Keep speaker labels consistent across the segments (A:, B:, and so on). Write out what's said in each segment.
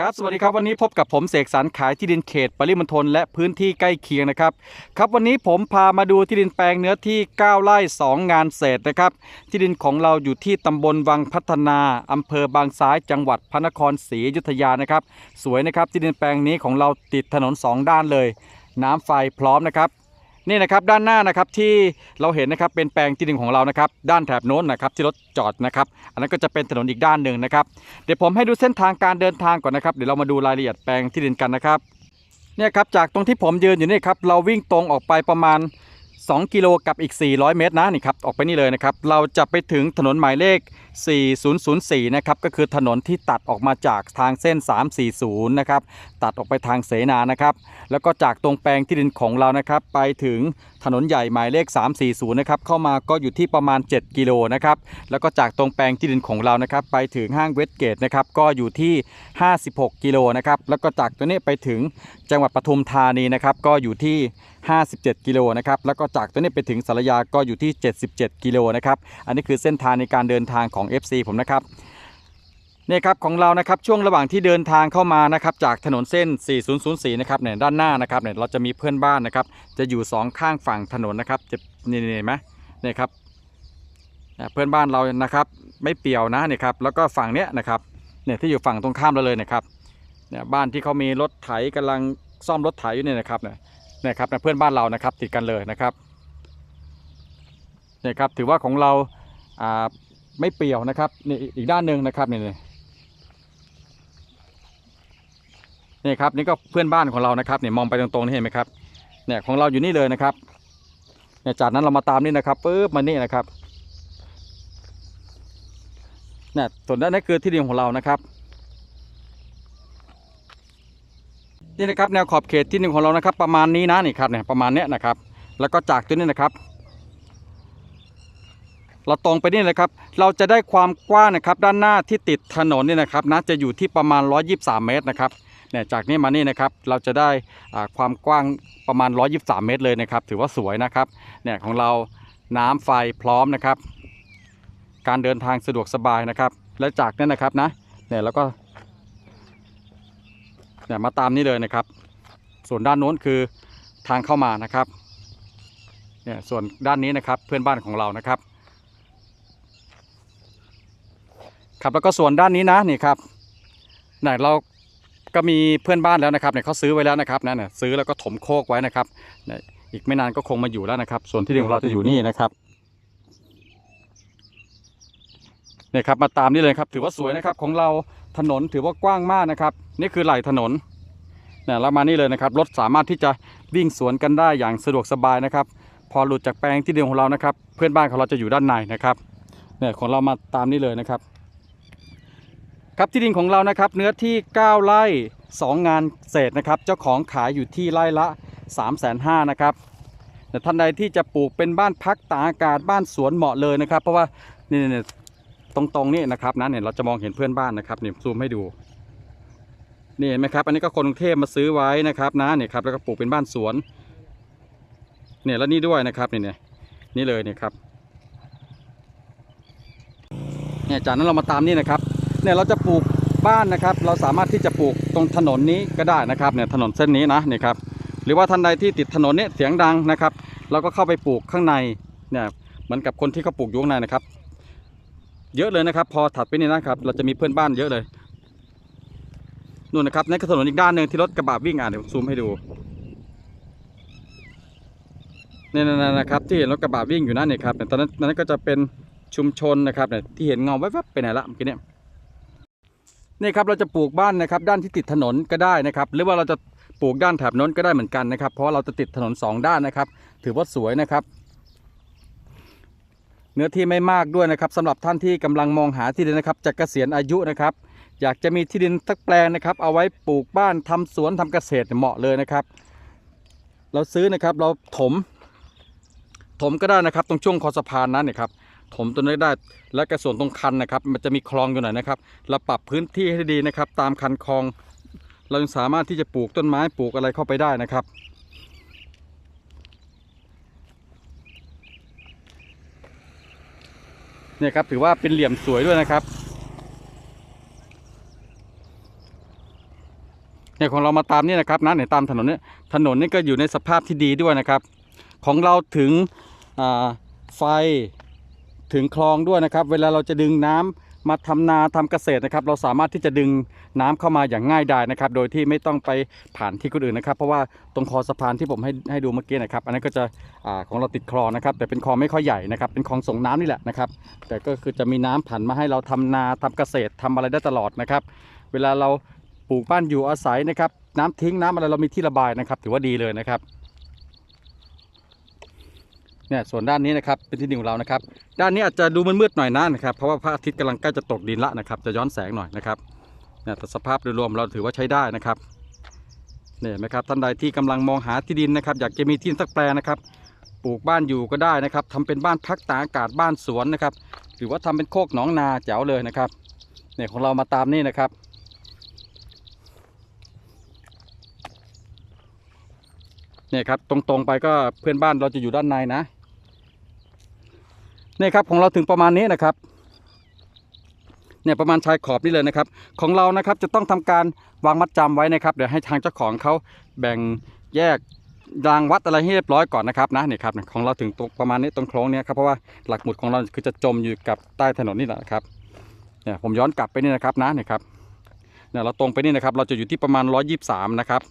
A: ครับสวัสดีครับวันนี้พบกับผมเสกสรรขายที่ดินเขตปริมณฑลและพื้นที่ใกล้เคียงนะครับครับวันนี้ผมพามาดูที่ดินแปลงเนื้อที่ 9ไร่2 งานเศษนะครับที่ดินของเราอยู่ที่ตำบลวังพัฒนาอำเภอบางซ้ายจังหวัดพระนครศรีอยุธยานะครับสวยนะครับที่ดินแปลงนี้ของเราติดถนน 2 ด้านเลย น้ำไฟพร้อมนะครับ นี่นะครับด้านหน้านะครับที่เราเห็นนะครับเป็นแปลงที่ดินของเรานะครับด้านแถบโน้นนะครับที่รถจอดนะครับ อันนั้นก็จะเป็นถนนอีกด้านหนึ่งนะครับเดี๋ยวผมให้ดูเส้นทางการเดินทางก่อนนะครับเดี๋ยวเรามาดูรายละเอียดแปลงที่ดินกันนะครับเนี่ยครับจากตรงที่ผมยืนอยู่นี่ครับเราวิ่งตรงออกไปประมาณ 2 กิโลกับอีก 400 เมตรนะนี่ครับออกไปนี่เลยนะครับเราจะไปถึงถนนหมายเลข4004 นะครับ ก็คือถนนที่ตัดออกมาจากทางเส้น 340 นะครับ ตัดออกไปทางเสนานะครับ แล้วก็จากตรงแปลงที่ดินของเรานะครับ ไปถึงถนนใหญ่หมายเลข 340 นะครับ เข้ามาก็อยู่ที่ประมาณ 7 กิโลนะครับ แล้วก็จากตรงแปลงที่ดินของเรานะครับ ไปถึงห้างเวสเกตนะครับ ก็อยู่ที่ 56 กิโลนะครับ แล้วก็จากตัวนี้ไปถึงจังหวัดปทุมธานีนะครับ ก็อยู่ที่ 57 กิโลนะครับ แล้วก็จากตัวนี้ไปถึงสารยาก็อยู่ที่ 77 กิโลนะครับ อันนี้คือเส้นทางในการเดินทางของ FC ผมนะครับนี่ครับของเรานะครับช่วงระหว่างที่เดินทางเข้ามานะครับจากถนนเส้น 4004 นะครับเนี่ยด้านหน้านะครับเนี่ยเราจะมีเพื่อนบ้านนะครับ จะอยู่สองข้างฝั่งถนนนะครับจะนี่นี่เห็นไหมเนี่ยครับเพื่อนบ้านเรานะครับไม่เปี่ยวนะเนี่ยครับแล้วก็ฝั่งเนี้ยนะครับเนี่ยที่อยู่ฝั่งตรงข้ามเราเลยนะครับเนี่ยบ้านที่เขามีรถไถกำลังซ่อมรถไถอยู่เนี่ยนะครับเนี่ยครับเนี่ยเพื่อนบ้านเรานะครับติดกันเลยนะครับเนี่ยครับถือว่าของเราอ่า ไม่เปี่ยวนะครับนี่อีกด้านหนึ่งนะครับนี่นี่นี่ครับนี่ก็เพื่อนบ้านของเรานะครับเนี่ยมองไปตรงๆนี่เห็นไหมครับเนี่ยของเราอยู่นี่เลยนะครับเนี่ยจากนั้นเรามาตามนี่นะครับปึ๊บมานี่นะครับเนี่ยส่วนด้านนี้คือที่ดินของเรานะครับนี่นะครับแนวขอบเขตที่ดินของเรานะครับ ประมาณนี้นะนี่ครับเนี่ยประมาณเนี้ยนะครับ แล้วก็จากตัวนี้นะครับ เราตรงไปนี่เลยครับ เราจะได้ความกว้างนะครับ ด้านหน้าที่ติดถนนนี่นะครับนะจะอยู่ที่ประมาณ 123 เมตรนะครับเนี่ยจากนี้มานี่นะครับเราจะได้ความกว้างประมาณ 123 เมตรเลยนะครับ ถือว่าสวยนะครับเนี่ยของเราน้ำไฟพร้อมนะครับ การเดินทางสะดวกสบายนะครับ และจากนั้นนะครับนะเนี่ยแล้วก็เนี่ยมาตามนี้เลยนะครับ ส่วนด้านโน้นคือทางเข้ามานะครับเนี่ยส่วนด้านนี้นะครับเพื่อนบ้านของเรานะครับ ครับแล้วก็ส่วนด้านนี้นะนี่ครับเนี่ยเราก็มีเพื่อนบ้านแล้วนะครับเนี่ยเขาซื้อไว้แล้วนะครับนั่นน่ะซื้อแล้วก็ถมโคกไว้นะครับนี่อีกไม่นานก็คงมาอยู่แล้วนะครับ ส่วนที่ดินของเราจะอยู่นี่นะครับเนี่ยครับมาตามนี่เลยครับ ถือว่าสวยนะครับของเราถนนถือว่ากว้างมากนะครับ นี่คือไหล่ถนนเนี่ยเรามานี่เลยนะครับรถสามารถที่จะวิ่งสวนกันได้อย่างสะดวกสบายนะครับ พอหลุดจากแปลงที่ดินของเรานะครับ เพื่อนบ้านของเราจะอยู่ด้านในนะครับเนี่ยของเรามาตามนี่เลยนะครับ ครับที่ดินของเรานะครับเนื้อที่ 9 ไร่ 2 งานเศษนะครับ เจ้าของขายอยู่ที่ไร่ละ 3 5 0 0 0นะครับแต่ท่านใดที่จะปลูกเป็นบ้านพักตากอากาศบ้านสวนเหมาะเลยนะครับ เพราะว่านี่เนี่ยตรงๆนี่นะครับนะเนี่ยเราจะมองเห็นเพื่อนบ้านนะครับเนี่ยซูมให้ดูนี่เห็นไหมครับอันนี้ก็คนกรุงเทพมาซื้อไว้นะครับนะเนี่ยครับแล้วก็ปลูกเป็นบ้านสวนเนี่ยแล้วนี่ด้วยนะครับเนี่ยเนี่ยนี่เลยเนี่ยครับเนี่ยจากนั้นเรามาตามนี่นะครับ เนี่ยเราจะปลูกบ้านนะครับ เราสามารถที่จะปลูกตรงถนนนี้ก็ได้นะครับเนี่ยถนนเส้นนี้นะนี่ครับหรือว่าท่านใดที่ติดถนนเนี่ยเสียงดังนะครับเราก็เข้าไปปลูกข้างในเนี่ยเหมือนกับคนที่เขาปลูกอยู่ข้างในนะครับ เยอะเลยนะครับ พอถัดไปนี่นะครับ เราจะมีเพื่อนบ้านเยอะเลยนู่นนะครับในถนนอีกด้านหนึ่งที่รถกระบะวิ่งอะเดี๋ยวซูมให้ดูเนี่ยๆนะครับที่เห็นรถกระบะวิ่งอยู่นั่นเนี่ยครับตอนนั้นตอนนั้นก็จะเป็นชุมชนนะครับเนี่ยที่เห็นเงาแวบๆไปไหนละเมื่อกี้เนี่ย นี่ครับเราจะปลูกบ้านนะครับด้านที่ติดถนนก็ได้นะครับ หรือว่าเราจะปลูกด้านแถบน้นก็ได้เหมือนกันนะครับ เพราะเราจะติดถนนสองด้านนะครับ ถือว่าสวยนะครับ เนื้อที่ไม่มากด้วยนะครับสำหรับท่านที่กำลังมองหาที่ดินนะครับจะเกษียณอายุนะครับ อยากจะมีที่ดินสักแปลงนะครับ เอาไว้ปลูกบ้านทำสวนทำเกษตรเหมาะเลยนะครับ เราซื้อนะครับเราถม ถมก็ได้นะครับ ตรงช่วงคอสะพานนั้นเนี่ยครับ ถมตัวนี้ได้ และกระส่วนตรงคันนะครับ มันจะมีคลองอยู่หน่อยนะครับ เราปรับพื้นที่ให้ดีนะครับ ตามคันคลอง เราสามารถที่จะปลูกต้นไม้ปลูกอะไรเข้าไปได้นะครับเนี่ยครับถือว่าเป็นเหลี่ยมสวยด้วยนะครับเนี่ยของเรามาตามนี่นะครับนะเนี่ยตามถนนเนี่ยถนนนี่ก็อยู่ในสภาพที่ดีด้วยนะครับ ของเราถึงไฟ ถึงคลองด้วยนะครับ เวลาเราจะดึงน้ำมาทำนาทำเกษตรนะครับ เราสามารถที่จะดึงน้ำเข้ามาอย่างง่ายดายนะครับ โดยที่ไม่ต้องไปผ่านที่คนอื่นนะครับ เพราะว่าตรงคอสะพานที่ผมให้ให้ดูเมื่อกี้นะครับ อันนั้นก็จะอาของเราติดคลองนะครับ แต่เป็นคลองไม่ค่อยใหญ่นะครับ เป็นคลองส่งน้ำนี่แหละนะครับ แต่ก็คือจะมีน้ำผ่านมาให้เราทำนาทำเกษตรทำอะไรได้ตลอดนะครับ เวลาเราปลูกบ้านอยู่อาศัยนะครับ น้ำทิ้งน้ำอะไรเรามีที่ระบายนะครับ ถือว่าดีเลยนะครับ เนี่ยส่วนด้านนี้นะครับเป็นที่ดินของเรานะครับ ด้านนี้อาจจะดูมืดๆหน่อยนะนะครับ เพราะว่าพระอาทิตย์กำลังใกล้จะตกดินละนะครับ จะย้อนแสงหน่อยนะครับเนี่ยแต่สภาพโดยรวมเราถือว่าใช้ได้นะครับเนี่ยนไหมครับท่านใดที่กำลังมองหาที่ดินนะครับ อยากจะมีที่สักแปลงนะครับ ปลูกบ้านอยู่ก็ได้นะครับทำเป็นบ้านพักตากอากาศบ้านสวนนะครับ หรือว่าทำเป็นโคกหนองนาแจ๋วเลยนะครับเนี่ยของเรามาตามนี่นะครับเนี่ยครับตรงๆไปก็เพื่อนบ้านเราจะอยู่ด้านในนะ เนี่ยครับของเราถึงประมาณนี้นะครับเนี่ยประมาณชายขอบนี่เลยนะครับ ของเรานะครับจะต้องทำการวางมัดจำไว้นะครับ เดี๋ยวให้ทางเจ้าของเขาแบ่งแยกรางวัดอะไรให้เรียบร้อยก่อนนะครับนะเนี่ยครับของเราถึงตรงประมาณนี้ตรงโค้งเนี้ยครับเพราะว่าหลักหมุดของเราคือจะจมอยู่กับใต้ถนนนี่แหละครับเนี่ยผมย้อนกลับไปนี่นะครับนะเนี่ยครับเนี่ยเราตรงไปนี่นะครับ เราจะอยู่ที่ประมาณ 123 นะครับ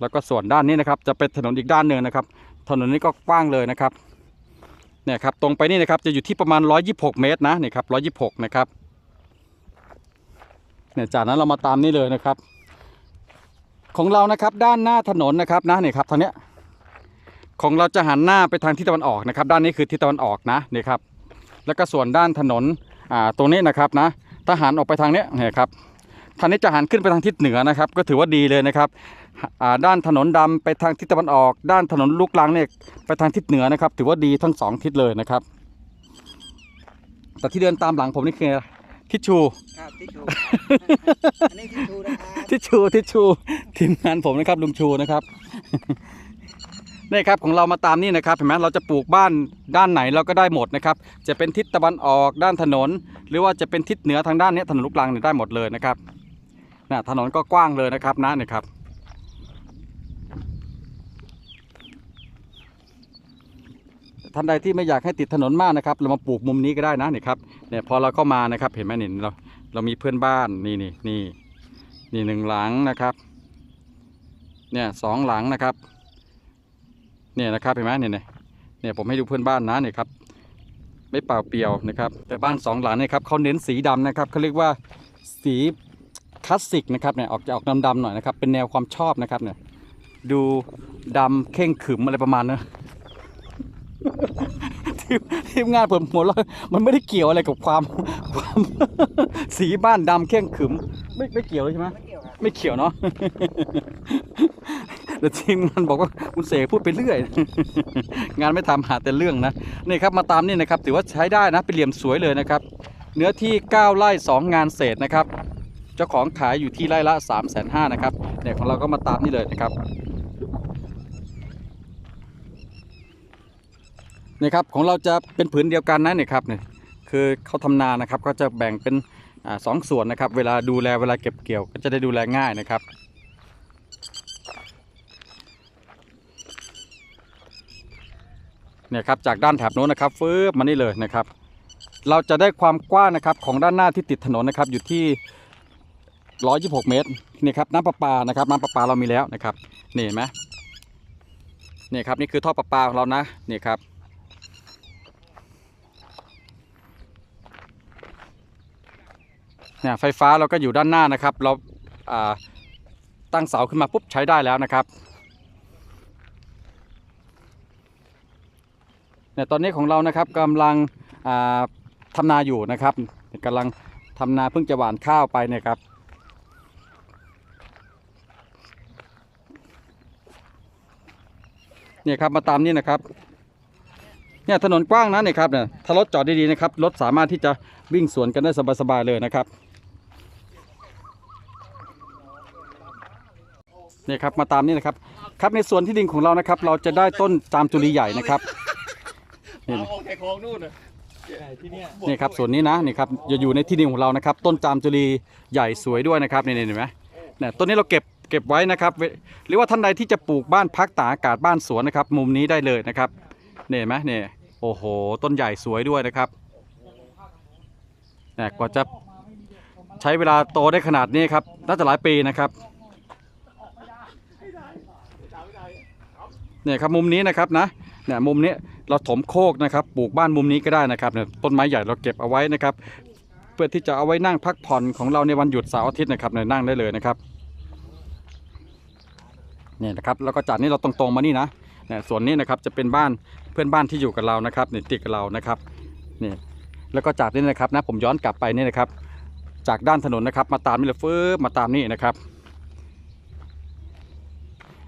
A: แล้วก็ส่วนด้านนี้นะครับ จะเป็นถนนอีกด้านหนึ่งนะครับ ถนนนี้ก็กว้างเลยนะครับ เนี่ยครับตรงไปนี่นะครับจะอยู่ที่ประมาณ 126 เมตรนะนี่ครับ126 นะครับเนี่ยจากนั้นเรามาตามนี่เลยนะครับ ของเรานะครับด้านหน้าถนนนะครับนะนี่ครับทางเนี้ยของเราจะหันหน้าไปทางทิศตะวันออกนะครับ ด้านนี้คือทิศตะวันออกนะนี่ครับ แล้วก็ส่วนด้านถนนอ่าตรงนี้นะครับนะถ้าหันออกไปทางเนี้ยเนี่ยครับทางนี้จะหันขึ้นไปทางทิศเหนือนะครับ ก็ถือว่าดีเลยนะครับ ด้านถนนดำไปทางทิศตะวันออก ด้านถนนลูกลังเนี่ยไปทางทิศเหนือนะครับ ถือว่าดีทั้งสองทิศเลยนะครับ แต่ที่เดินตามหลังผมนี่คือทิชชู
B: ครับทิชชูอันนี้ทิชชูนะครับ
A: ทิชชูทิชชูทีมงานผมนะครับลุงชูนะครับนี่ครับของเรามาตามนี่นะครับเห็นไหมเราจะปลูกบ้านด้านไหนเราก็ได้หมดนะครับ จะเป็นทิศตะวันออกด้านถนน หรือว่าจะเป็นทิศเหนือทางด้านเนี้ยถนนลูกลังเนี่ยได้หมดเลยนะครับนะถนนก็กว้างเลยนะครับนะเนี่ยครับ ท่านใดที่ไม่อยากให้ติดถนนมากนะครับ เรามาปลูกมุมนี้ก็ได้นะนี่ครับเนี่ยพอเราเข้ามานะครับ เห็นไหมนี่เราเรามีเพื่อนบ้านนี่นี่นี่นี่หนึ่งหลังนะครับ เนี่ยสองหลังนะครับ เนี่ยนะครับเห็นไหมเนี่ยเนี่ยเนี่ยผมให้ดูเพื่อนบ้านนะเนี่ยครับ ไม่เปล่าเปลี่ยวนะครับ แต่บ้านสองหลังเนี่ยครับเขาเน้นสีดำนะครับเขาเรียกว่าสีคลาสสิกนะครับเนี่ยออกจะออกดำๆหน่อยนะครับเป็นแนวความชอบนะครับเนี่ยดูดำเข่งขึมอะไรประมาณนั้ ทีมทีมงานผมหัวเราะมันไม่ได้เกี่ยวอะไรกับความความ สีบ้านดำเข่งขรึม ไม่ไม่เกี่ยวเลยใช่ไหม
B: ไม่เกี่ยวครับ
A: ไม่เกี่ยวเนาะแต่ทีมงานบอกว่าคุณเสกพูดไปเรื่อย งานไม่ทำหาแต่เรื่องนะนี่ครับมาตามนี่นะครับ ถือว่าใช้ได้นะเป็นเหลี่ยมสวยเลยนะครับ เนื้อที่ 9ไร่2 งานเศษนะครับ เจ้าของขายอยู่ที่ไร่ละ 3 5 0 0 0นะครับเนี่ยของเราก็มาตามนี่เลยนะครับ นี่ครับของเราจะเป็นผืนเดียวกันนะเนี่ยครับเนี่ยคือเขาทำนานะครับก็จะแบ่งเป็นอสองส่วนนะครับ เวลาดูแลเวลาเก็บเกี่ยว ก็จะได้ดูแลง่ายนะครับ เนี่ยครับจากด้านแถบโน้นนะครับฟื้บมานี่เลยนะครับ เราจะได้ความกว้างนะครับของด้านหน้าที่ติดถนนนะครับอยู่ที่126 เมตรนี่ครับน้ำประปานะครับน้ำประปาเรามีแล้วนะครับนี่เห็นไหมนี่ครับนี่คือท่อประปาของเรานะนี่ครับ เนี่ยไฟฟ้าเราก็อยู่ด้านหน้านะครับ เราตั้งเสาขึ้นมาปุ๊บใช้ได้แล้วนะครับเนี่ยตอนนี้ของเรานะครับกำลังทำนาอยู่นะครับกำลังทำนาเพิ่งจะหว่านข้าวไปเนี่ยครับเนี่ยครับมาตามนี่นะครับเนี่ยถนนกว้างนะเนี่ยครับเนี่ยถ้ารถจอดดีๆนะครับรถสามารถที่จะวิ่งสวนกันได้สบายๆเลยนะครับ นี่ยครับมาตามนี่นะครับ ครับในส่วนที่ดินของเรานะครับ เราจะได้ต้นจามจุลีใหญ่นะครับนี่
C: เอาออกจากคลองนู่นน่ะที่เนี่ย
A: นี่ครับส่วนนี้นะนี่ครับจะอยู่ในที่ดินของเรานะครับ ต้นจามจุลีใหญ่สวยด้วยนะครับนี่นี่เห็นไหมเนี่ยต้นนี้เราเก็บเก็บไว้นะครับเวหรือว่าท่านใดที่จะปลูกบ้านพักตากอากาศบ้านสวนนะครับ มุมนี้ได้เลยนะครับเนี่ยเห็นไหมเนี่ยโอ้โห ต้นใหญ่สวยด้วยนะครับเนี่ยกว่าจะใช้เวลาโตได้ขนาดนี้ครับน่าจะหลายปีนะครับ เนี่ยครับมุมนี้นะครับนะเนี่ยมุมนี้เราถมโคกนะครับปลูกบ้านมุมนี้ก็ได้นะครับเนี่ยต้นไม้ใหญ่เราเก็บเอาไว้นะครับ เพื่อที่จะเอาไว้นั่งพักผ่อนของเราในวันหยุดเสาร์อาทิตย์นะครับเนี่ยนั่งได้เลยนะครับเนี่ยนะครับแล้วก็จากนี้เราตรงๆมานี่นะเนี่ยส่วนนี้นะครับจะเป็นบ้านเพื่อนบ้านที่อยู่กับเรานะครับเนี่ยติดกับเรานะครับนี่แล้วก็จากนี้นะครับนะผมย้อนกลับไปนี่นะครับ จากด้านถนนนะครับ มาตามนี่เลยฟื้มาตามนี่นะครับ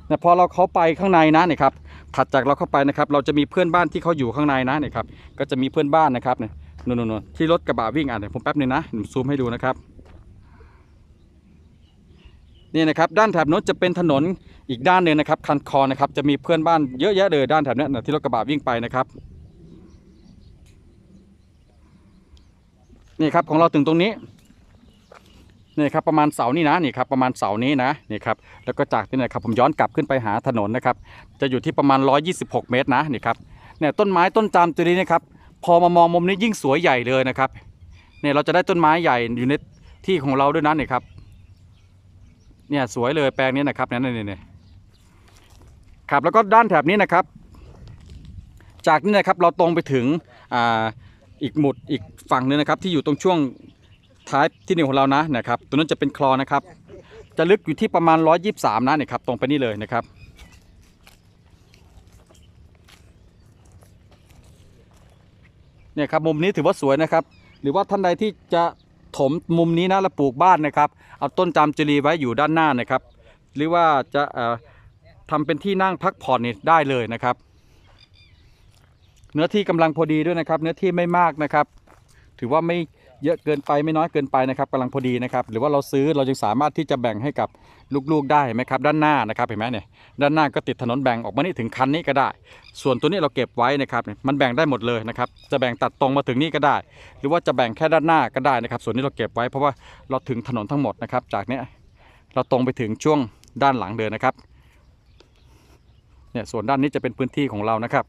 A: เนี่ยพอเราเข้าไปข้างในนะเนี่ยครับถัดจากเราเข้าไปนะครับ เราจะมีเพื่อนบ้านที่เขาอยู่ข้างในนะเนี่ยครับก็จะมีเพื่อนบ้านนะครับเนี่ยนู่นๆที่รถกระบะวิ่งอะเดี๋ยวผมแป๊บหนึงนะผมซูมให้ดูนะครับนี่นะครับด้านแถบโน้นจะเป็นถนนอีกด้านหนึ่งนะครับคันคอนะครับจะมีเพื่อนบ้านเยอะแยะเลยด้านแถบนี้ที่รถกระบะวิ่งไปนะครับนี่ครับของเราถึงตรงนี้ นี่ครับประมาณเสานี่นะนี่ครับประมาณเสานี้นะนี่ครับแล้วก็จากนี่นะครับผมย้อนกลับขึ้นไปหาถนนนะครับ จะอยู่ที่ประมาณ 126 เมตรนะนี่ครับเนี่ยต้นไม้ต้นจามตัวนี้นะครับพอมามองมุมนี้ยิ่งสวยใหญ่เลยนะครับเนี่ยเราจะได้ต้นไม้ใหญ่อยู่ในที่ของเราด้วยนะนี่ครับเนี่ยสวยเลยแปลงนี้นะครับเนี่ยเนี่ยเนี่ครับแล้วก็ด้านแถบนี้นะครับ จากนี้นะครับเราตรงไปถึงอ่าอีกหมุดอีกฝั่งหนึงนะครับที่อยู่ตรงช่วง ท้ายที่หนึ่งของเรานะนะครับตัวนั้นจะเป็นคลองนะครับ จะลึกอยู่ที่ประมาณ 123 นะเนี่ยครับตรงไปนี่เลยนะครับ เนี่ยครับมุมนี้ถือว่าสวยนะครับ หรือว่าท่านใดที่จะถมมุมนี้นะแล้วปลูกบ้านนะครับ เอาต้นจามจุรีไว้อยู่ด้านหน้านะครับ หรือว่าจะเอ่อทำเป็นที่นั่งพักผ่อนนี่ได้เลยนะครับ เนื้อที่กำลังพอดีด้วยนะครับ เนื้อที่ไม่มากนะครับ ถือว่าไม่ เยอะเกินไปไม่น้อยเกินไปนะครับกำลังพอดีนะครับ หรือว่าเราซื้อเราจึงสามารถที่จะแบ่งให้กับลูกๆได้ไหมครับ ด้านหน้านะครับเห็นไหมเนี่ยด้านหน้าก็ติดถนนแบ่งออกมานี่ถึงคันนี้ก็ได้ ส่วนตัวนี้เราเก็บไว้นะครับ มันแบ่งได้หมดเลยนะครับ จะแบ่งตัดตรงมาถึงนี่ก็ได้ หรือว่าจะแบ่งแค่ด้านหน้าก็ได้นะครับ ส่วนนี้เราเก็บไว้เพราะว่าเราถึงถนนทั้งหมดนะครับ จากเนี้ยเราตรงไปถึงช่วงด้านหลังเดินนะครับเนี่ยส่วนด้านนี้จะเป็นพื้นที่ของเรานะครับ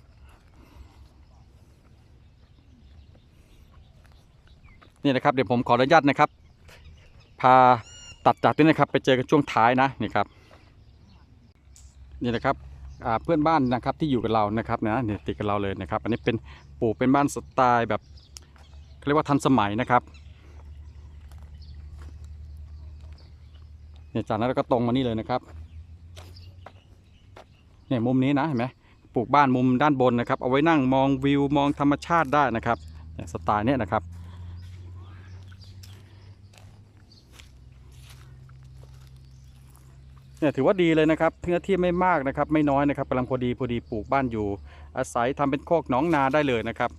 A: นี่นะครับเดี๋ยวผมขออนุญาตนะครับ พาตัดจากนี้นะครับ ไปเจอกันช่วงท้ายนะนี่ครับนี่นะครับเพื่อนบ้านนะครับที่อยู่กับเรานะครับนะเนี่ยติดกับเราเลยนะครับ อันนี้เป็นปลูกเป็นบ้านสไตล์แบบเรียกว่าทันสมัยนะครับเนี่ยจากนั้นเราก็ตรงมานี่เลยนะครับเนี่ยมุมนี้นะเห็นไหมปลูกบ้านมุมด้านบนนะครับ เอาไว้นั่งมองวิวมองธรรมชาติได้นะครับสไตล์เนี้ยนะครับ เนี่ยถือว่าดีเลยนะครับเนื้อที่ไม่มากนะครับ ไม่น้อยนะครับกำลังพอดีพอดีปลูกบ้านอยู่ อาศัยทำเป็นโคกหนองนาได้เลยนะครับ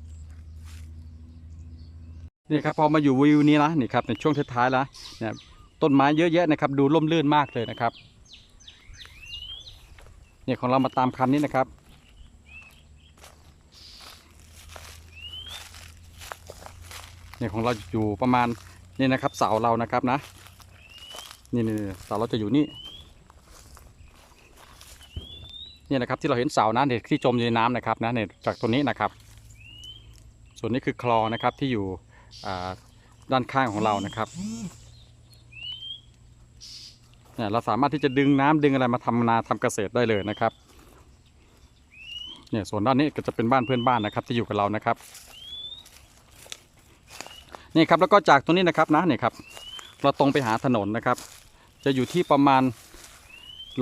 A: นี่ครับพอมาอยู่วิวนี้นะนี่ครับในช่วงท้ายๆแล้วเนี่ยต้นไม้เยอะแยะนะครับดูร่มรื่นมากเลยนะครับเนี่ยของเรามาตามคันนี้นะครับเนี่ยของเราอยู่ประมาณนี่นะครับเสาเรานะครับนะนี่นี่เสาเราจะอยู่นี่ เนี่นะครับที่เราเห็นเสานะเนี่ยที่จมอยู่ในน้ำนะครับนะเนี่ยจากตัวนี้นะครับ ส่วนนี้คือคลองนะครับที่อยู่ด้านข้างของเรานะครับเนี่ยเราสามารถที่จะดึงน้ำดึงอะไรมาทำนาทำเกษตรได้เลยนะครับเนี่ยส่วนด้านนี้ก็จะเป็นบ้านเพื่อนบ้านนะครับที่อยู่กับเรานะครับนี่ครับแล้วก็จากตรงนี้นะครับนะเนี่ยครับเราตรงไปหาถนนนะครับ จะอยู่ที่ประมาณ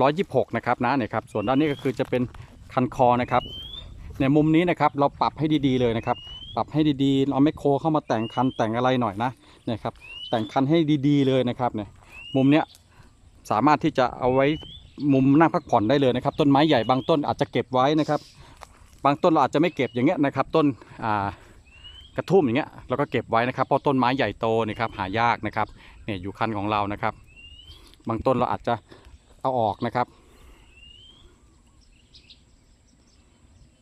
A: 126 นะครับนะเนี่ยครับส่วนด้านนี้ก็คือจะเป็นคันคอนะครับเนี่ยมุมนี้นะครับเราปรับให้ดีๆเลยนะครับ ปรับให้ดีๆเอาไมคโครเข้ามาแต่งคันแต่งอะไรหน่อยนะเนี่ยครับแต่งคันให้ดีๆเลยนะครับเนี่ยมุมเนี้ยสามารถที่จะเอาไว้มุมนั่งพักผ่อนได้เลยนะครับ ต้นไม้ใหญ่บางต้นอาจจะเก็บไว้นะครับ บางต้นเราอาจจะไม่เก็บอย่างเงี้ยนะครับ ต้นอ่ากระทุ่มอย่างเงี้ยเราก็เก็บไว้นะครับเพราะต้นไม้ใหญ่โตนี่ครับหายากนะครับเนี่ยอยู่คันของเรานะครับ บางต้นเราอาจจะ เอาออกนะครับ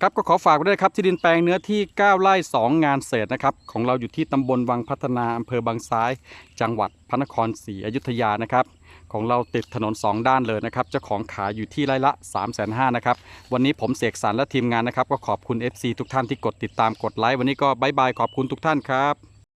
A: ครับก็ขอฝากไว้ด้วยครับที่ดินแปลงเนื้อที่ 9 ไร่ 2 งานเศษนะครับ ของเราอยู่ที่ตำบลวังพัฒนาอำเภอบางซ้าย จังหวัดพระนครศรีอยุธยานะครับ ของเราติดถนน 2 ด้านเลยนะครับ เจ้าของขายอยู่ที่ไร่ละ 3 5 0 0 0นะครับ วันนี้ผมเสกสรรและทีมงานนะครับ ก็ขอบคุณ FC ทุกท่านที่กดติดตามกดไลค์วันนี้ก็บายบายขอบคุณทุกท่านครับ